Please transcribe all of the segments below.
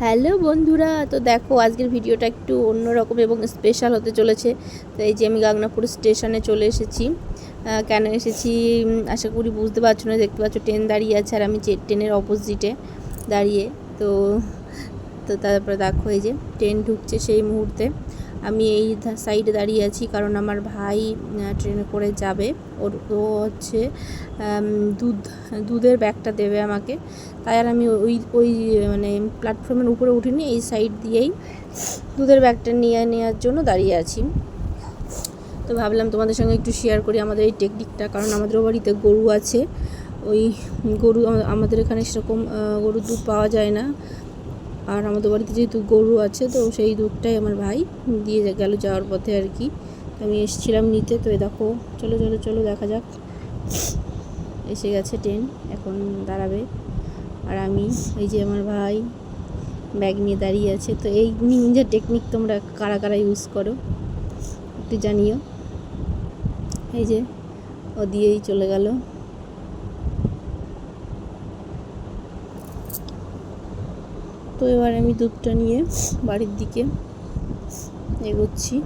Hello বন্ধুরা, তো দেখো আজকের ভিডিওটা একটু অন্যরকম এবং স্পেশাল হতে চলেছে। তো এই যে আমি গাগনাপুর স্টেশনে চলে এসেছি। কেন এসেছি? আশা করি বুঝতে পারছ না, দেখতে পাচ্ছ ট্রেন দাঁড়িয়ে আছে আর আমি ট্রেনের অপোজিটে দাঁড়িয়ে। তো তো তারপরে দেখো এই যে ট্রেন ঢুকছে সেই মুহূর্তে। আমি এই সাইডে দাঁড়িয়ে আছি কারণ আমার ভাই ট্রেনে করে যাবে। ওর, ও হচ্ছে দুধ, দুধের ব্যাগটা দেবে আমাকে। তাই আর আমি ওই ওই মানে প্ল্যাটফর্মের উপরে উঠিনি এই সাইড দিয়েই দুধের ব্যাগটা নিয়ে নেওয়ার জন্য দাঁড়িয়ে আছি। তো ভাবলাম তোমাদের সঙ্গে একটু শেয়ার করি আমাদের এই টেকনিকটা কারণ আমাদের বাড়িতে গরু আছে। ওই গরু আমাদের এখানে সেরকম গরুর দুধ পাওয়া যায় না। আর আমাদের বাড়িতে যেহেতু গরু আছে, তো সেই দুধটাই আমার ভাই দিয়ে গেল যাওয়ার পথে আর কি। আমি এসেছিলাম নিতে, তো এই দেখো, চলো চলো চলো, দেখা যাক। এসে গেছে ট্রেন, এখন দাঁড়াবে। আর আমি, এই যে আমার ভাই, ব্যাগ নিয়ে দাঁড়িয়ে আছে। তো এই নিনজা টেকনিক তোমরা কারা কারা ইউজ করো, একটু জানিও। এই যে, ও দিয়েই চলে গেল। তো এবার আমি দুধটা নিয়ে বাড়ির দিকে এগোচ্ছি।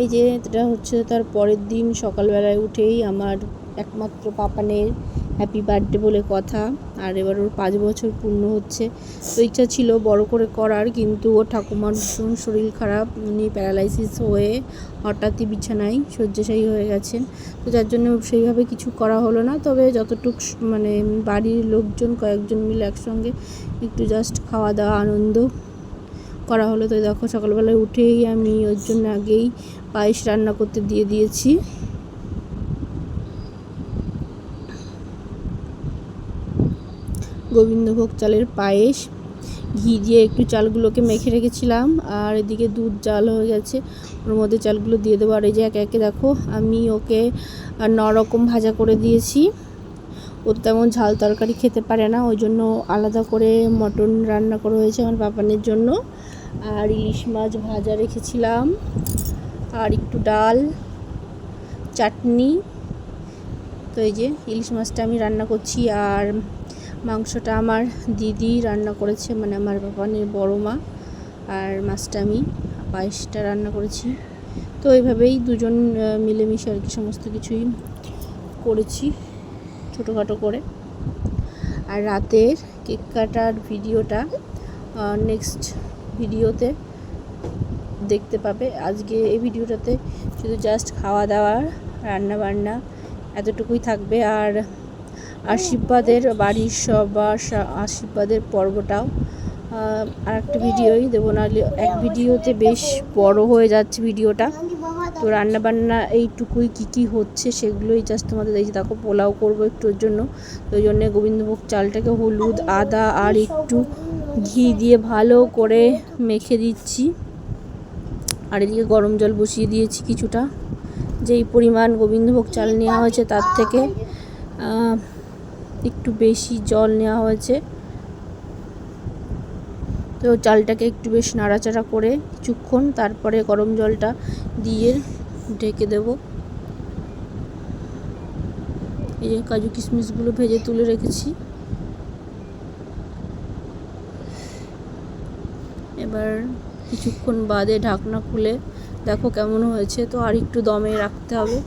এই যে এটা হচ্ছে তার পরের দিন সকালবেলায় উঠেই আমার একমাত্র পাপানের হ্যাপি বার্থডে বলে কথা। আর এবার ওর পাঁচ বছর পূর্ণ হচ্ছে। তো ইচ্ছা ছিল বড় করে করার, কিন্তু ওর ঠাকুমার ভীষণ শরীর খারাপ, উনি প্যারালাইসিস হয়ে হঠাৎই বিছানায় শয্যাশায়ী হয়ে গেছেন। তো যার জন্য সেইভাবে কিছু করা হলো না। তবে যতটুক মানে বাড়ির লোকজন কয়েকজন মিলে একসঙ্গে একটু জাস্ট খাওয়া দাওয়া আনন্দ করা হলো। তো দেখো সকালবেলায় উঠেই আমি ওর জন্য আগেই পায়েস রান্না করতে দিয়ে দিয়েছি। গোবিন্দভোগ চালের পায়েস, ঘি দিয়ে একটু চালগুলোকে মেখে রেখেছিলাম, আর এদিকে দুধ জাল হয়ে গেছে। ওর মধ্যে চালগুলো দিয়ে দেবো। আর এই যে একে একে দেখো, আমি ওকে আর ন রকম ভাজা করে দিয়েছি। ও তেমন ঝাল তরকারি খেতে পারে না, ওই জন্য আলাদা করে মটন রান্না করা হয়েছে আমার পাপানের জন্য। আর ইলিশ মাছ ভাজা রেখেছিলাম। আর একটু ডাল, চাটনি। তো এই যে ইলিশ মাছটা আমি রান্না করছি। আর মাংসটা আমার দিদি রান্না করেছে মানে আমার বাবানের বড় মা আর মাছটা আমি পায়েসটা রান্না করেছি। তো এইভাবেই দুজন মিলেমিশে আর কি সমস্ত কিছুই করেছি, ছোটোখাটো করে। আর রাতের কেক কাটার ভিডিওটা নেক্সট ভিডিওতে দেখতে পাবে। আজকে এই ভিডিওটাতে শুধু জাস্ট খাওয়া দাওয়া রান্না বান্না এতটুকুই থাকবে। আর আশীর্বাদের বাড়ির সবার সা- আশীর্বাদের পর্বটাও। আর একটা ভিডিওই দেবো, নাহলে এক ভিডিওতে বেশ বড় হয়ে যাচ্ছে ভিডিওটা। তো রান্নাবান্না এইটুকুই কি কি হচ্ছে সেগুলোই জাস্ট তোমাদের দেখছি। দেখো, পোলাও করব একটু ওর জন্য। তো ওই জন্যে গোবিন্দভোগ চালটাকে হলুদ, আদা আর একটু ঘি দিয়ে ভালো করে মেখে দিচ্ছি। আর এদিকে গরম জল বসিয়ে দিয়েছি কিছুটা। যেই পরিমাণ গোবিন্দভোগ চাল নেওয়া হয়েছে তার থেকে একটু বেশি জল নেওয়া হয়েছে। তো চালটাকে একটু বেশ নাড়াচাড়া করে কিছুক্ষণ, তারপরে গরম জলটা দিয়ে ঢেকে দেব। এই যে কাজু কিশমিশগুলো ভেজে তুলে রেখেছি। এবার কিছুক্ষণ বাদে ঢাকনা খুলে দেখো কেমন হয়েছে। তো আর একটু দমে রাখতে হবে।